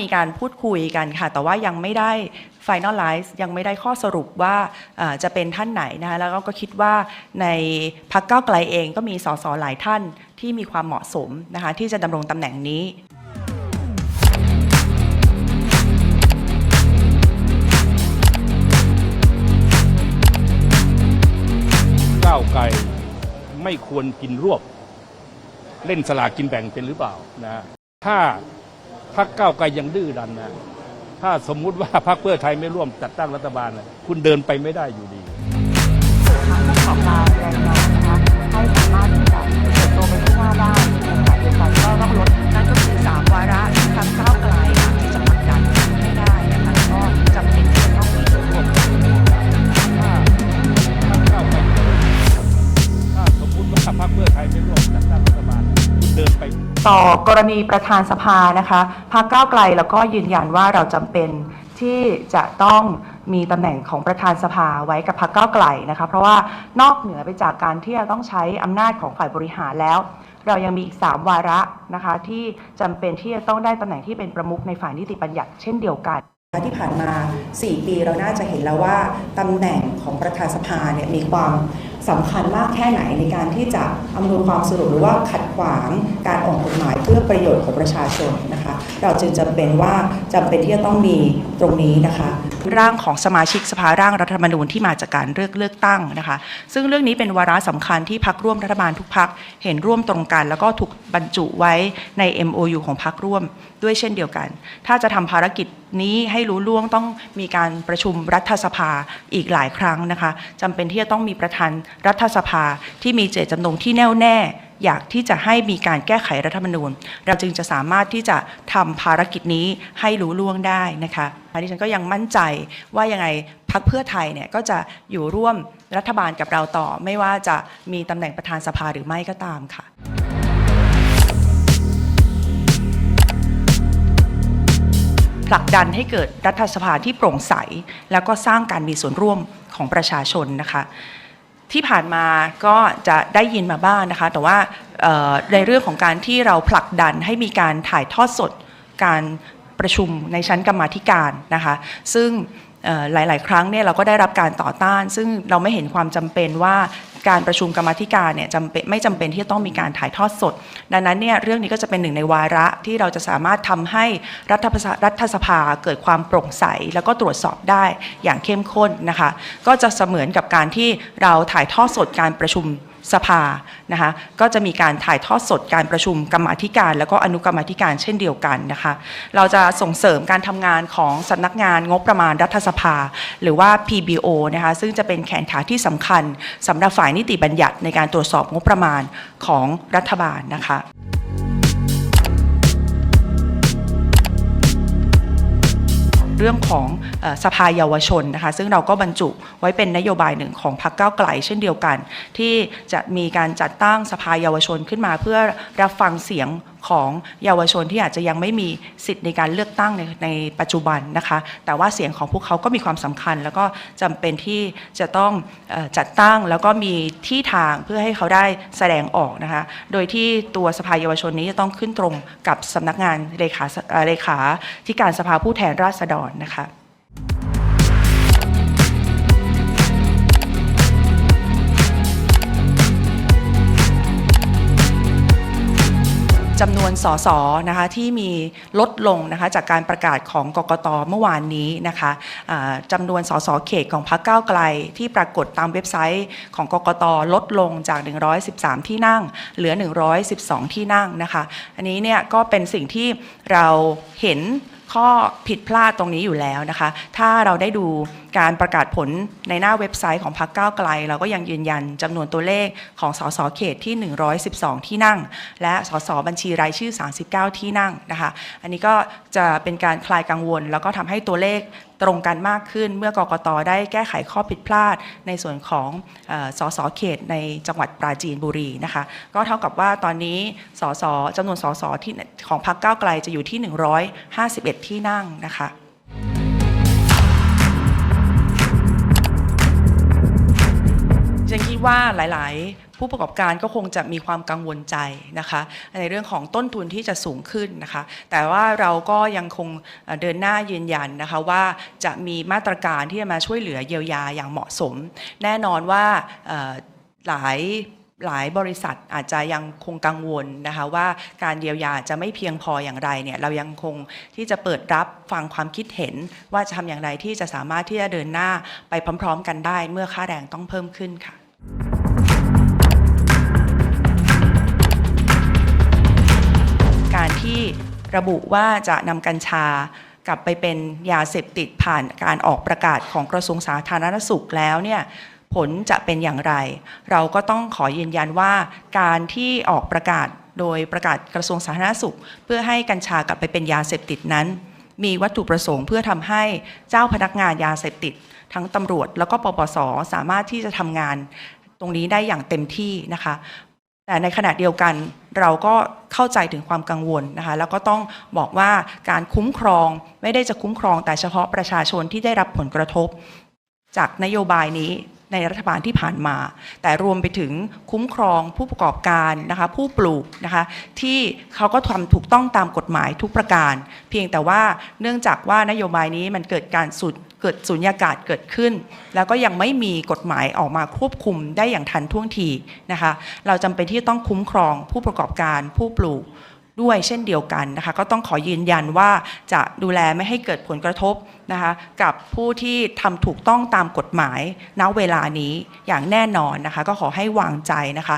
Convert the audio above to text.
มีการพูดคุยกันค่ะ แต่ว่ายังไม่ได้ finalize ยังไม่ได้ข้อสรุปว่าจะเป็นท่านไหนนะคะแล้วก็คิดว่าในพักเก้าวไกลเองก็มีสสหลายท่านที่มีความเหมาะสมนะคะที่จะดำรงตำแหน่งนี้ก้าวไกลไม่ควรกินรวบ เล่นสลากกินแบ่งเป็นหรือเปล่านะถ้า พักก้าไกลยังดื้อดันนะถ้าสมมุติว่าพรรคเพื่อไทยไม่ร่วมจัดตั้งรัฐบาลนะคุณเดินไปไม่ได้อยู่ดี ต่อกรณีประธานสภานะคะพรรคก้าวไกลแล้วก็ยืนยันว่าเราจำเป็นที่จะต้องมีตำแหน่งของประธานสภาไว้กับพรรคก้าวไกลนะคะ เพราะว่านอกเหนือไปจากการที่จะต้องใช้อำนาจของฝ่ายบริหารแล้ว เรายังมีอีก 3 วาระนะคะที่จำเป็นที่จะต้องได้ตำแหน่งที่เป็นประมุขในฝ่ายนิติบัญญัติเช่นเดียวกันที่ผ่านมา 4 ปีเราน่าจะเห็นแล้วว่าตำแหน่งของประธานสภาเนี่ยมีความ สำคัญมากแค่ไหนในการที่จะอำนวยความสะดวกหรือว่าขัดขวางการออกกฎหมายเพื่อประโยชน์ของประชาชนนะคะ เราจึงจำเป็นว่าจำเป็นที่จะต้องมีตรงนี้นะคะ ร่างของสมาชิกสภาร่างรัฐธรรมนูญที่มาจากการเลือกเลือกตั้งนะคะ ซึ่งเรื่องนี้เป็นวาระสำคัญที่พักร่วมรัฐบาลทุกพักเห็นร่วมตรงกัน แล้วก็ถูกบรรจุไว้ใน MOU ของพักร่วมด้วยเช่นเดียวกัน ถ้าจะทำภารกิจนี้ให้รู้ล่วงต้องมีการประชุมรัฐสภาอีกหลายครั้งนะคะจำเป็นที่จะต้องมีประธานรัฐสภาที่มีเจตจำนงที่แน่วแน่ อยากที่จะให้มีการแก้ไขรัฐธรรมนูญ เราจึงจะสามารถที่จะทำภารกิจนี้ให้รู้ล่วงได้นะคะอันนี้ฉันก็ยังมั่นใจว่ายังไงพักเพื่อไทยเนี่ยก็จะอยู่ร่วมรัฐบาลกับเราต่อ ไม่ว่าจะมีตำแหน่งประธานสภาหรือไม่ก็ตามค่ะผลักดันให้เกิดรัฐสภาที่โปร่งใส แล้วก็สร้างการมีส่วนร่วมของประชาชนนะคะ ที่ผ่านมาก็จะได้ยินมาบ้างนะคะ แต่ว่าในเรื่องของการที่เราผลักดันให้มีการถ่ายทอดสดการประชุมในชั้นกรรมาธิการนะคะ ซึ่ง หลาย ๆ ครั้งเนี่ยเราก็ได้รับการต่อต้าน ซึ่งเราไม่เห็นความจำเป็นว่าการประชุมกรรมธิการเนี่ยจำเป็นไม่จำเป็นที่จะต้องมีการถ่ายทอดสด ดังนั้นเนี่ยเรื่องนี้ก็จะเป็นหนึ่งในวาระที่เราจะสามารถทำให้รัฐสรัฐสภาเกิดความโปร่งใส แล้วก็ตรวจสอบได้อย่างเข้มข้นนะคะ ก็จะเสมือนกับการที่เราถ่ายทอดสดการประชุม สภานะคะก็จะมีการถ่ายทอดสดการประชุมกรรมาธิการ แล้วก็อนุกรรมาธิการเช่นเดียวกันนะคะเราจะส่งเสริมการทำงานของสำนักงานงบประมาณรัฐสภา หรือว่า PBO นะคะซึ่งจะเป็นแขนขาที่สำคัญสำหรับฝ่ายนิติบัญญัติในการตรวจสอบงบประมาณของรัฐบาลนะคะ เรื่องของสภาเยาวชนนะคะซึ่งเราก็บรรจุไว้เป็นนโยบายหนึ่งของพรรคก้าวไกลเช่นเดียวกัน ที่จะมีการจัดตั้งสภาเยาวชนขึ้นมาเพื่อรับฟังเสียง ของเยาวชนที่อาจจะยังไม่มีสิทธิ์ในการเลือกตั้งในในปัจจุบันนะคะ แต่ว่าเสียงของพวกเขาก็มีความสำคัญ แล้วก็จำเป็นที่จะต้องจัดตั้งแล้วก็มีที่ทางเพื่อให้เขาได้แสดงออกนะคะ โดยที่ตัวสภาเยาวชนนี้จะต้องขึ้นตรงกับสำนักงานเลขาเลขาที่การสภาผู้แทนราษฎรนะคะ จำนวนสสนะคะที่มีลดลงนะคะจากการประกาศของกกตเมื่อวานนี้นะคะจำนวนสสเขตของพรรคก้าวไกล ที่ปรากฏตามเว็บไซต์ของกกตลดลงจาก 113 ที่นั่ง เหลือ 112 ที่นั่งนะคะ อันนี้เนี่ยก็เป็นสิ่งที่เราเห็น ข้อผิดพลาดตรงนี้อยู่แล้วนะคะ ถ้าเราได้ดูการประกาศผลในหน้าเว็บไซต์ของพรรคก้าวไกล เราก็ยังยืนยันจำนวนตัวเลขของสสเขตที่ 112 ที่นั่ง และสสบัญชีรายชื่อ 39 ที่นั่งนะคะ อันนี้ก็จะเป็นการคลายกังวล แล้วก็ทำให้ตัวเลขตรงกันมากขึ้น เมื่อกกตได้แก้ไขข้อผิดพลาด ในส่วนของเออสสเขตในจังหวัดปราจีนบุรีนะคะก็เท่ากับว่าตอนนี้สสจำนวนสสที่ของพรรคก้าวไกลจะอยู่ที่ 151 ที่นั่งนะคะ ดว่าหลาย ๆ ผู้ประกอบการก็คงจะมีความกังวลใจนะคะ ในเรื่องของต้นทุนที่จะสูงขึ้นนะคะ แต่ว่าเราก็ยังคงเดินหน้ายืนยันนะคะว่าจะมีมาตรการที่จะมาช่วยเหลือเยียวยาอย่างเหมาะสม แน่นอนว่าหลายหลายบริษัทอาจจะยังคงกังวลนะคะว่าการเยียวยาจะไม่เพียงพออย่างไรเนี่ยเรายังคงที่จะเปิดรับฟังความคิดเห็น ว่าจะทำอย่างไรที่จะสามารถที่จะเดินหน้าไปพร้อม ๆ กันได้เมื่อค่าแรงต้องเพิ่มขึ้นค่ะ การที่ระบุว่าจะนำกัญชากลับไปเป็นยาเสพติดผ่านการออกประกาศของกระทรวงสาธารณสุขแล้วเนี่ยผลจะเป็นอย่างไร เราก็ต้องขอยืนยันว่าการที่ออกประกาศโดยประกาศกระทรวงสาธารณสุข เพื่อให้กัญชากลับไปเป็นยาเสพติดนั้น มีวัตถุประสงค์เพื่อทำให้เจ้าพนักงานยาเสพติด ทั้งตำรวจแล้วก็ปปสสามารถที่จะทำงานตรงนี้ได้อย่างเต็มที่นะคะ แต่ในขณะเดียวกันเราก็เข้าใจถึงความกังวลนะคะแล้วก็ต้องบอกว่าการคุ้มครองไม่ได้จะคุ้มครองแต่เฉพาะประชาชนที่ได้รับผลกระทบ จากนโยบายนี้ในรัฐบาลที่ผ่านมา แต่รวมไปถึงคุ้มครองผู้ประกอบการนะคะผู้ปลูกนะคะที่เขาก็ทำถูกต้องตามกฎหมายทุกประการ เพียงแต่ว่าเนื่องจากว่านโยบายนี้มันเกิดการสุด เกิดสุญญากาศเกิดขึ้น แล้วก็ยังไม่มีกฎหมายออกมาควบคุมได้อย่างทันท่วงทีนะคะ เราจำเป็นที่ต้องคุ้มครองผู้ประกอบการผู้ปลูกด้วยเช่นเดียวกันนะคะ ก็ต้องขอยืนยันว่าจะดูแลไม่ให้เกิดผลกระทบนะคะกับผู้ที่ทำถูกต้องตามกฎหมายณเวลานี้อย่างแน่นอนนะคะ ก็ขอให้วางใจนะคะ